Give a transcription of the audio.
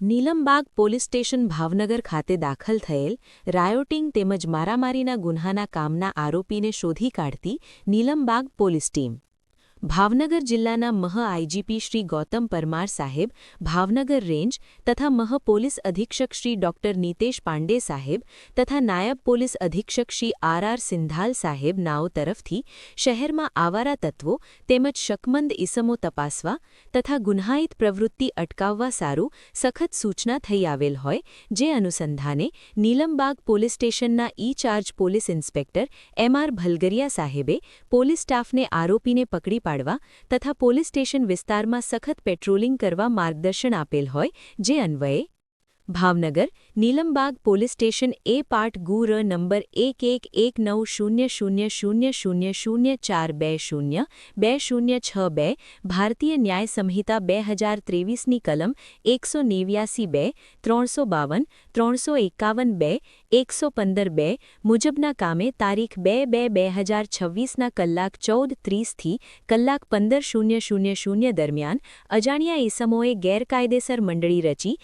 Nilambag police station Bhavnagar ખાતે દાખલ થયેલ રાયોટિંગ તેમજ મારામારીના ગુન્હાના કામના આરોપીને શોધી કાઢતી નીલમબાગ પોલીસ ટીમ. ભાવનગર જિલ્લાના મહ આઈજીપી શ્રી ગૌતમ પરમાર સાહેબ, ભાવનગર રેન્જ તથા મહ પોલીસ અધિક્ષક શ્રી ડોક્ટર નીતેશ પાંડે સાહેબ તથા નાયબ પોલીસ અધિક્ષક શ્રી આર આર સિંધાલ સાહેબ નાઓ તરફથી શહેરમાં આવારા તત્વો તેમજ શકમંદ ઇસમો તપાસવા તથા ગુન્હાયિત પ્રવૃત્તિ અટકાવવા સારું સખત સૂચના થઈ આવેલ હોય, જે અનુસંધાને નીલમબાગ પોલીસ સ્ટેશનના ઈ police inspector M R Bhalgariya સાહેબે પોલીસ સ્ટાફને આરોપીને પકડી પાડવા તથા પોલીસ સ્ટેશન વિસ્તારમાં સખત પેટ્રોલિંગ કરવા માર્ગદર્શન આપેલ હોય જે અન્વયે Bhavnagar Nilambag police station A part ગુ ર નંબર એક એક એક નવ શૂન્ય શૂન્ય શૂન્ય શૂન્ય શૂન્ય ચાર બે શૂન્ય બે શૂન્ય છ બે ભારતીય ન્યાય સંહિતા બે હજાર ત્રેવીસની કલમ એકસો નેવ્યાસી બે ત્રણસો બાવન ત્રણસો એકાવન બે એકસો પંદર બે મુજબના કામે તારીખ બે બે બે હજાર છવ્વીસના કલાક ચૌદ ત્રીસથી કલાક પંદર શૂન્ય શૂન્ય શૂન્ય દરમિયાન અજાણ્યા ઇસમોએ ગેરકાયદેસર મંડળી રચી